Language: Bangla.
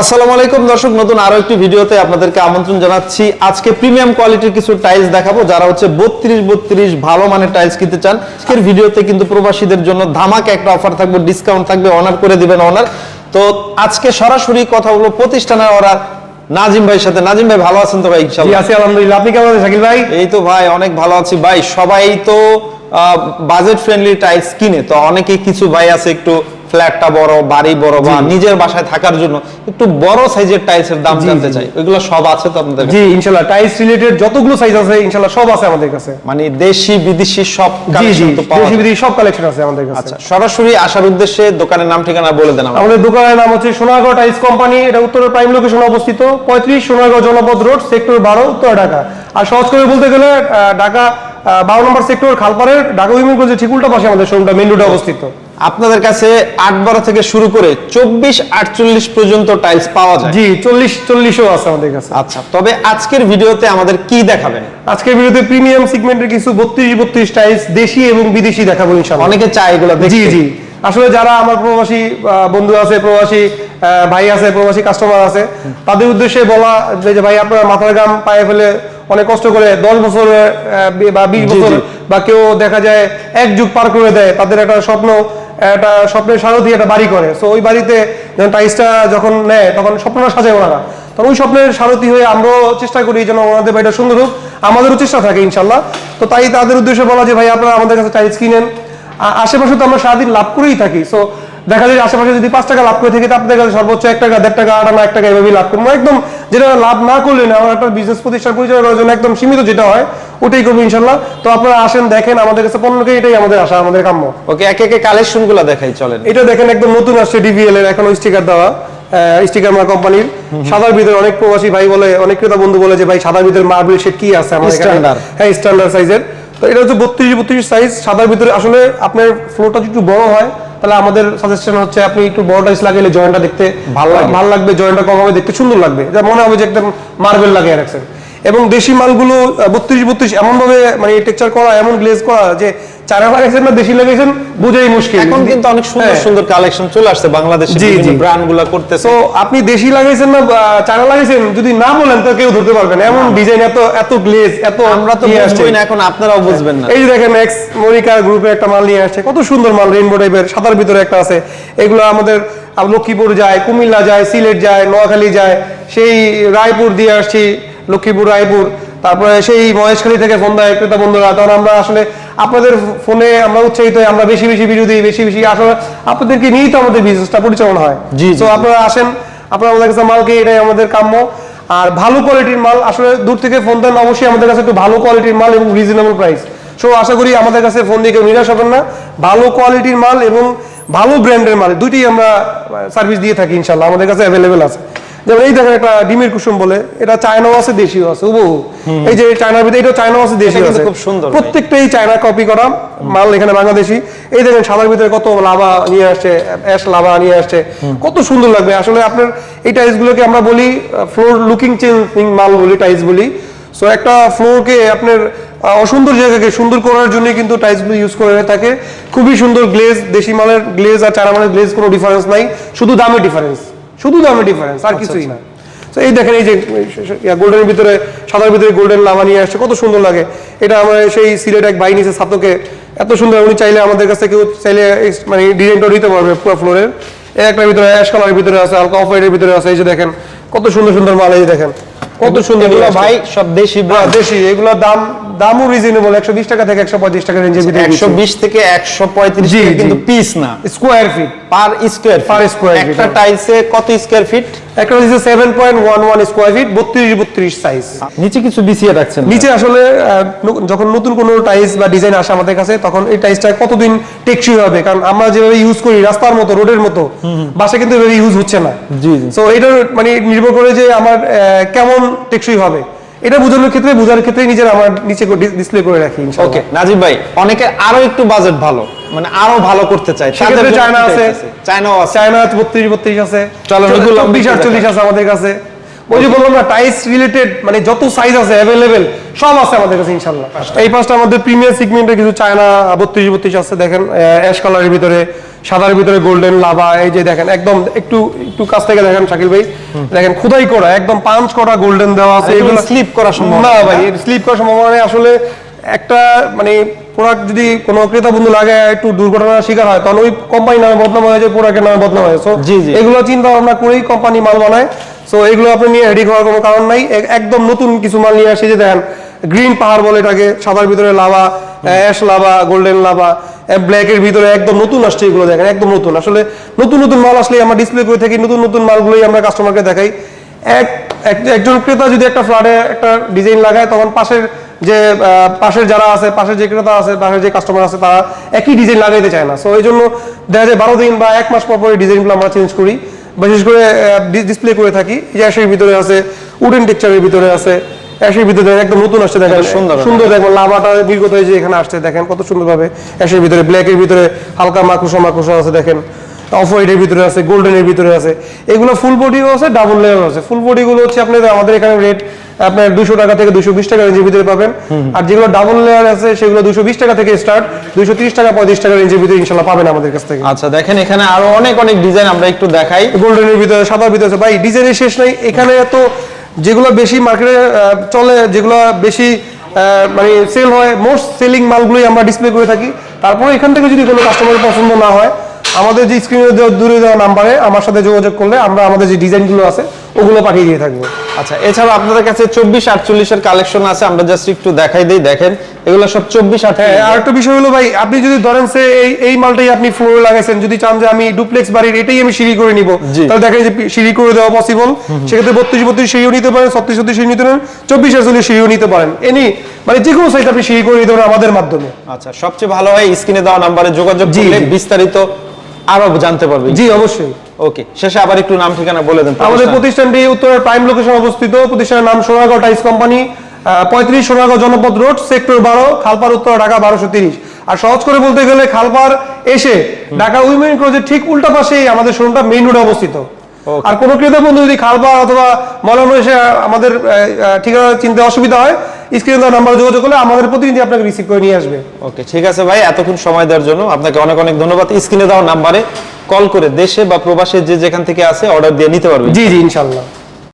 আসসালামু আলাইকুম দর্শক নতুন আরও একটি ভিডিওতে আপনাদেরকে আমন্ত্রণ জানাচ্ছি। আজকে প্রিমিয়াম কোয়ালিটির কিছু টাইলস দেখাবো যারা হচ্ছে বত্রিশ বত্রিশ ভালো মানের টাইলস কিনতে চান। আজকের ভিডিওতে কিন্তু প্রবাসীদের জন্য ধামাকা একটা অফার থাকবে ডিসকাউন্ট থাকবে অনার করে দিবেন অনার তো আজকে সরাসরি কথা বলব প্রতিষ্ঠানের অর্ডার নাজিম ভাইয়ের সাথে। নাজিম ভাই ভালো আছেন তো ভাই জি ইনশাআল্লাহ আছি আলহামদুলিল্লাহ। আপনি কেমন আছেন শাকিল ভাই? এই তো ভাই অনেক ভালো আছি। ভাই সবাই তো বাজেট ফ্রেন্ডলি টাইলস কিনে তো অনেকে কিছু ভাই আছে একটু ফ্ল্যাটটা বড় বাড়ি বড় বা নিজের বাসায় থাকার জন্য একটু বড় সাইজের টাইলসের দাম জানতে চাই। ওইগুলো সব আছে তো আপনাদের জি ইনশাল্লাহ টাইলস রিলেটেড যতগুলো সাইজ আছে ইনশাল্লাহ সব আছে আমাদের কাছে। মানে দেশি বিদেশি সব কালেকশন তো পাওয়া দেশি। বিদেশি সব কালেকশন আছে আমাদের কাছে। আচ্ছা সরাসরি আসার উদ্দেশ্যে দোকানের নাম ঠিকানা বলে দেন আমাদের দোকানের নাম হচ্ছে সোনারগাঁও টাইলস কোম্পানি এটা উত্তরের প্রাইম লোকেশনে অবস্থিত পঁয়ত্রিশ সোনারগাঁও জনপদ রোড সেক্টর বারো উত্তর ঢাকা। আর সহজ করে বলতে গেলে ঢাকা বারো নম্বর সেক্টর খালপাড়ের ঢাকা উইমেন কলেজের ঠিক উল্টা পাশে আমাদের শোরুমটা মেন রোডে অবস্থিত। আপনাদের কাছে আট বারো থেকে শুরু করে চব্বিশ আটচল্লিশ পর্যন্ত টাইলস পাওয়া যায়। জি চল্লিশ চল্লিশও আছে আমাদের কাছে। আচ্ছা তবে আজকের ভিডিওতে আমাদের কি দেখাবেন? আজকের ভিডিওতে প্রিমিয়াম সিগমেন্টের কিছু বত্রিশ বত্রিশ টাইলস দেশি এবং বিদেশি দেখাবো ইনশাল্লাহ অনেকে চায় এগুলো জি জি। আসলে যারা আমার প্রবাসী বন্ধু আছে প্রবাসী ভাই আছে প্রবাসী কাস্টমার আছে তাদের উদ্দেশ্যে বলা যে ভাই আপনারা মাথার গাম পায়ে ফেলে অনেক কষ্ট করে দশ বছর বা বিশ বছর বা কেউ দেখা যায় এক যুগ পার করে দেয় তাদের একটা স্বপ্ন একটা স্বপ্নের সারথি একটা বাড়ি করে। সো ওই বাড়িতে যখন টাইসটা যখন নেয়, তখন স্বপ্নটা সাজায় ওনারা। তখন ওই স্বপ্নের সারথি হয়ে আমরাও চেষ্টা করি যেন ওনাদের বাড়িটা সুন্দর হোক। আমাদেরও চেষ্টা থাকে, ইনশাল্লাহ। তো তাই তাদের উদ্দেশ্যে বলা যে, ভাই, আপনারা আমাদের কাছে টাইলস কিনেন। আশেপাশে তো আমরা সারাদিন লাভ করেই থাকি। সো দেখা যায় আশেপাশে যদি পাঁচ টাকা লাভ করে থাকি আপনাদের কাছে সর্বোচ্চ এক টাকা দেড় টাকা আট আনা এক টাকা এভাবেই লাভ করব। একদম যেটা লাভ না করলে না আমার একটা বিজনেস প্রতিষ্ঠান পরিচালনা করার জন্য একদম সীমিত যেটা হয় ওটাই করব ইনশাল্লাহ। তো আপনারা আসেন দেখেন আমাদের কাছে পণ্যকে এটাই আমাদের আশা আমাদের কাম্য। ওকে একে একে কালেকশনগুলো দেখাই চলেন। এটা দেখেন একদম নতুন আসছে ডিভিএল এর এখন স্টিকার দেওয়া স্টিকার মার কোম্পানির সাদার ভিতরে অনেক প্রবাসী ভাই বলে অনেক ক্রেতা বন্ধু বলে যে ভাই সাদার ভিতরে মার্বেল শেড কি আছে আমাদের হ্যাঁ স্ট্যান্ডার্ড সাইজের তো এটা হচ্ছে বত্রিশ বত্রিশ সাইজ সাদার ভিতরে আসলে আপনার ফ্লোটা যদি একটু বড় হয় তাহলে আমাদের সাজেশন হচ্ছে আপনি একটু বড় টাইস লাগাইলে জয়েন্টটা দেখতে ভালো লাগে। ভালো লাগবে জয়েন্টটা কম হবে দেখতে সুন্দর লাগবে যা মনে হবে যে একদম মার্বেল লাগিয়ে রাখছেন এবং দেশি মালগুলো বত্রিশ বত্রিশ এমনভাবে মানে টেক্সচার করা এমন গ্লেজ করা যে চারা লাগাইছেন না দেশি লাগাইছেন বুঝাই মুশকিল। এখন কিন্তু অনেক সুন্দর হ্যাঁ। সুন্দর কালেকশন চলে আসছে বাংলাদেশে জি, জি। ব্র্যান্ডগুলা করতেছে। তো আপনি দেশি লাগাইছেন না চারা লাগাইছেন যদি না বলেন তো কেউ ধরতে পারবেন না। এমন ডিজাইন এত এত গ্লেজ এত আমরা তো ইয়ে না এখন আপনারাও বুঝবেন না। এই যে দেখেন এক্স গ্রুপের একটা মাল নিয়ে আসছে কত সুন্দর মাল রেইনবো টাইপের সাদার ভিতরে একটা আছে। এগুলো আমাদের লক্ষ্মীপুর যায় কুমিল্লা যায় সিলেট যায় নোয়াখালী যায় সেই রায়পুর দিয়ে আসছি লক্ষ্মীপুর রায়পুর। তারপরে সেই মহেশখালী থেকে ফোন দেয় ক্রেতা বন্ধুরা তখন আমরা আসলে আপনাদের ফোনে আমরা উৎসাহিত আমরা বেশি বেশি ভিডিও দিই বেশি বেশি আসলে আপনাদেরকে নিয়েই তো আমাদের বিজনেসটা পরিচালনা হয়। জি, তো আপনারা আসেন আপনারা আমাদের কাছে মালকে এটাই আমাদের কাম্য। আর ভালো কোয়ালিটির মাল আসলে দূর থেকে ফোন দেন অবশ্যই আমাদের কাছে একটু ভালো কোয়ালিটির মাল এবং রিজনেবল প্রাইস সো আশা করি আমাদের কাছে ফোন দিয়ে কেউ নিরাশ হবেন না। ভালো কোয়ালিটির মাল এবং ভালো ব্র্যান্ডের মাল দুইটাই আমরা সার্ভিস দিয়ে থাকি ইনশাল্লাহ আমাদের কাছে অ্যাভেলেবেল আছে। যেমন এই দেখেন একটা ডিমের কুসুম বলে এটা চায়নাও আছে দেশিও আছে উবহু এই যে চায়নার ভিতরে এটা চায়নাও আছে দেশিও আছে। খুব সুন্দর ভাই। প্রত্যেকটাই চায়না কপি করা মাল এখানে বাংলাদেশি। এই দেখেন সাদার ভিতরে কত লাভা নিয়ে আসছে অ্যাশ লাভা নিয়ে আসছে। কত সুন্দর লাগবে। আসলে আপনার এই টাইলস গুলোকে আমরা বলি ফ্লোর লুকিং চেঞ্জিং মাল বলি টাইলস বলি। সো একটা ফ্লোরকে আপনার অসুন্দর জায়গাকে সুন্দর করার জন্য কিন্তু টাইলসগুলো ইউজ করে থাকে। খুবই সুন্দর গ্লেজ দেশি মালের গ্লেজ আর চায়না মালের গ্লেজ কোনো ডিফারেন্স নাই। শুধু দামের ডিফারেন্স শুধু দামে ডিফারেন্স আর কিছুই না। তো এই দেখেন এই যে গোল্ডেনের ভিতরে সাদার ভিতরে গোল্ডেন লাভা নিয়ে আসছে কত সুন্দর লাগে। এটা আমার সেই সিলেট এক ভাই নিচে ছাতকে এত সুন্দর উনি চাইলে আমাদের কাছে কেউ চাইলে মানে ডিজাইনটা নিতে পারবে পুরো ফ্লোরের একটার একটা ভিতরে অ্যাশ কালারের ভিতরে আছে হালকা অফ হোয়াইটের ভিতরে আছে এই যে দেখেন কত সুন্দর সুন্দর মাল এই দেখেন। কত সুন্দর। ভাই সব দেশি হ্যাঁ, দেশি এগুলো দাম দামও রিজনেবল একশো বিশ টাকা থেকে টাকা রেঞ্জের ভিতরে একশো বিশ থেকে। কিন্তু পিস না। Square feet per square feet, একটা হ্যাঁ। টাইলসে কত স্কোয়ার ফিট একটা স্কোয়ার ফিট বত্রিশ বত্রিশ সাইজ নিচে কিছু বিছিয়ে রাখছেন নিচে আসলে যখন নতুন কোনো টাইলস বা ডিজাইন আসে আমাদের কাছে তখন এই টাইলসটা কতদিন টেকসই হবে? কারণ আমরা যেভাবে ইউজ করি রাস্তার মতো রোডের মতো বাসা কিন্তু এভাবে ইউজ হচ্ছে না। জি। তো এটার মানে নির্ভর করে যে আমার কেমন টেকসই হবে? এটা বোঝানোর ক্ষেত্রে বোঝার ক্ষেত্রে নিজের আমার নিচে ডিসপ্লে করে রাখি ওকে নাজিব ভাই অনেকে আরও একটু বাজেট ভালো মানে আরও ভালো করতে চায়। সেক্ষেত্রে চায়না আছে। চায়নাও আছে। চায়না বত্রিশ বত্রিশ আছে। চলো, চব্বিশ আটচল্লিশ আছে আমাদের কাছে। ওই যে বললাম না টাইস রিলেটেড মানে যত সাইজ আছে অ্যাভেলেবেল সব আছে আমাদের কাছে ইনশাল্লাহ এই পাঁচটা আমাদের প্রিমিয়ার সিগমেন্টের কিছু চায়না বত্রিশ বত্রিশ আছে দেখেন অ্যাশ কালারের ভিতরে। সাদার ভিতরে গোল্ডেন লাভা এই যে দেখেন একদম একটু একটু কাছ থেকে দেখেন শাকিল ভাই দেখেন খোদাই করা একদম পাঁচ করা গোল্ডেন দেওয়া আছে এগুলো slip করার সম্ভাবনা না ভাই স্লিপ করার সম্ভাবনা নেই। আসলে একটা মানে প্রোডাক্ট যদি কোনো ক্রেতা বন্ধু লাগে একটু দুর্ঘটনার শিকার হয় তখন ওই কোম্পানি নামে বদনাম হয়ে যায় প্রোডাক্টের নামে বদনাম হয় সো জি, জি। এগুলো চিন্তা ভাবনা করেই কোম্পানি মাল বানায় সো এগুলো আপনি নিয়ে রেডি করার কোনো কারণ নাই একদম নতুন কিছু মাল নিয়ে আসে যে দেখেন গ্রিন পাহাড় বলে এটাকে, সাদার ভিতরে lava, ash lava, golden lava black এর ভিতরে একদম নতুন আসছে এগুলো দেখেন, একদম নতুন। আসলে নতুন নতুন মাল আসলে আমরা ডিসপ্লে করে থাকি, নতুন নতুন মালগুলোই আমরা কাস্টমারকে দেখাই। এক, এক- একজন ক্রেতা যদি একটা ফ্ল্যাটে একটা ডিজাইন লাগায়, তখন পাশের যে পাশের যারা আছে, পাশের যে ক্রেতা আছে, পাশের যে কাস্টমার আছে, তারা একই ডিজাইন লাগাইতে চায় না। সো এই জন্য দেখা যায় বারো দিন বা এক মাস পর পর এই ডিজাইনগুলো আমরা চেঞ্জ করি। বিশেষ করে ডিসপ্লে করে থাকি। অ্যাশের ভিতরে আছে উডেন টেক্সচারের ভিতরে আছে। অ্যাশের ভিতরে একদম নতুন আসছে দেখেন। সুন্দর। সুন্দর দেখেন লাভাটা হয়ে যে এখানে আসছে দেখেন কত সুন্দরভাবে অ্যাশের ভিতরে ব্ল্যাকের ভিতরে হালকা মাকুসা মাকুসা আছে দেখেন। অফ হোয়াইটের ভিতরে আছে গোল্ডেনের ভিতরে আছে। এগুলো ফুল বডিও আছে ডাবল লেয়ার আছে। ফুল বডি গুলো হচ্ছে আপনাদের আমাদের এখানে রেট আপনার দুশো টাকা থেকে দুশো বিশ টাকা রেঞ্জের ভিতরে পাবেন। আর যেগুলো ডাবল লেয়ার আছে সেগুলো দুশো বিশ টাকা থেকে স্টার্ট দুশো তিরিশ টাকা পঁয়ত্রিশ টাকা রেঞ্জের ভিতরে ইনশাল্লাহ পাবেন আমাদের কাছ থেকে। আচ্ছা দেখেন এখানে আরও অনেক অনেক ডিজাইন আমরা একটু দেখাই। গোল্ডেনের ভিতরে সাদার ভিতরে আছে। ভাই ডিজাইনের শেষ নাই। এখানে তো যেগুলো বেশি মার্কেটে চলে, যেগুলো বেশি মানে সেল হয় মোস্ট সেলিং মালগুলোই আমরা ডিসপ্লে করে থাকি। তারপরে এখান থেকে যদি কোনো কাস্টমারের পছন্দ না হয়, আমাদের যে স্ক্রিনে দূরে দেওয়া নাম্বারে আমার সাথে যোগাযোগ করলে আমরা আমাদের যে ডিজাইনগুলো আছে ওগুলো পাঠিয়ে দিয়ে থাকব। আচ্ছা এছাড়া আপনাদের কাছে চব্বিশ আটচল্লিশের কালেকশন আছে আমরা জাস্ট একটু দেখাই দিই দেখেন। এগুলো সব চব্বিশ হ্যাঁ আর একটা বিষয় হলো ভাই আপনি যদি ধরেন সে এই এই মালটাই আপনি ফ্লোরে লাগাইছেন যদি চান যে আমি ডুপ্লেক্স বাড়ির এটাই আমি সিঁড়ি করে নিব তাহলে দেখেন যে সিঁড়ি করে দেওয়া পসিবল সেক্ষেত্রে বত্রিশ বত্রিশ সিঁড়িও নিতে পারেন ছত্রিশ ছত্রিশ সিঁড়ি নিতে পারেন চব্বিশ আটচল্লিশ সিঁড়িও নিতে পারেন। এনি মানে যে কোনো সাইজ আপনি সিঁড়ি করে নিতে পারেন আমাদের মাধ্যমে। আচ্ছা সবচেয়ে ভালো হয় স্ক্রিনে দেওয়া নাম্বারে যোগাযোগ করলে বিস্তারিত আরও জানতে পারবে জি অবশ্যই। ওকে শেষে আবার একটু নাম ঠিকানা বলে দেন আমাদের প্রতিষ্ঠানটি উত্তরের প্রাইম লোকেশন অবস্থিত। প্রতিষ্ঠানের নাম সোনাগাঁও টাইস কোম্পানি পঁয়ত্রিশ সোনাগাঁও জনপদ রোড সেক্টর বারো খালপার উত্তর ঢাকা বারোশো তিরিশ। আর সহজ করে বলতে গেলে খালপার এসে ঢাকা উইমেন ক্রজের ঠিক উল্টা পাশেই আমাদের শোরুমটা মেইন রোডে অবস্থিত। আর কোনো ক্রেতা বন্ধু যদি খালপার অথবা মলানো এসে আমাদের ঠিকানা চিনতে অসুবিধা হয় স্ক্রিনে দেওয়া নাম্বার যোগাযোগ করলে আমাদের প্রতিনিধি আপনাকে রিসিভ করে নিয়ে আসবে। ওকে ঠিক আছে ভাই এতক্ষণ সময় দেওয়ার জন্য আপনাকে অনেক অনেক ধন্যবাদ। স্ক্রিনে দেওয়া নাম্বারে কল করে দেশে বা প্রবাসে যে যেখান থেকে আছে অর্ডার দিয়ে নিতে পারবে জি জি ইনশাল্লাহ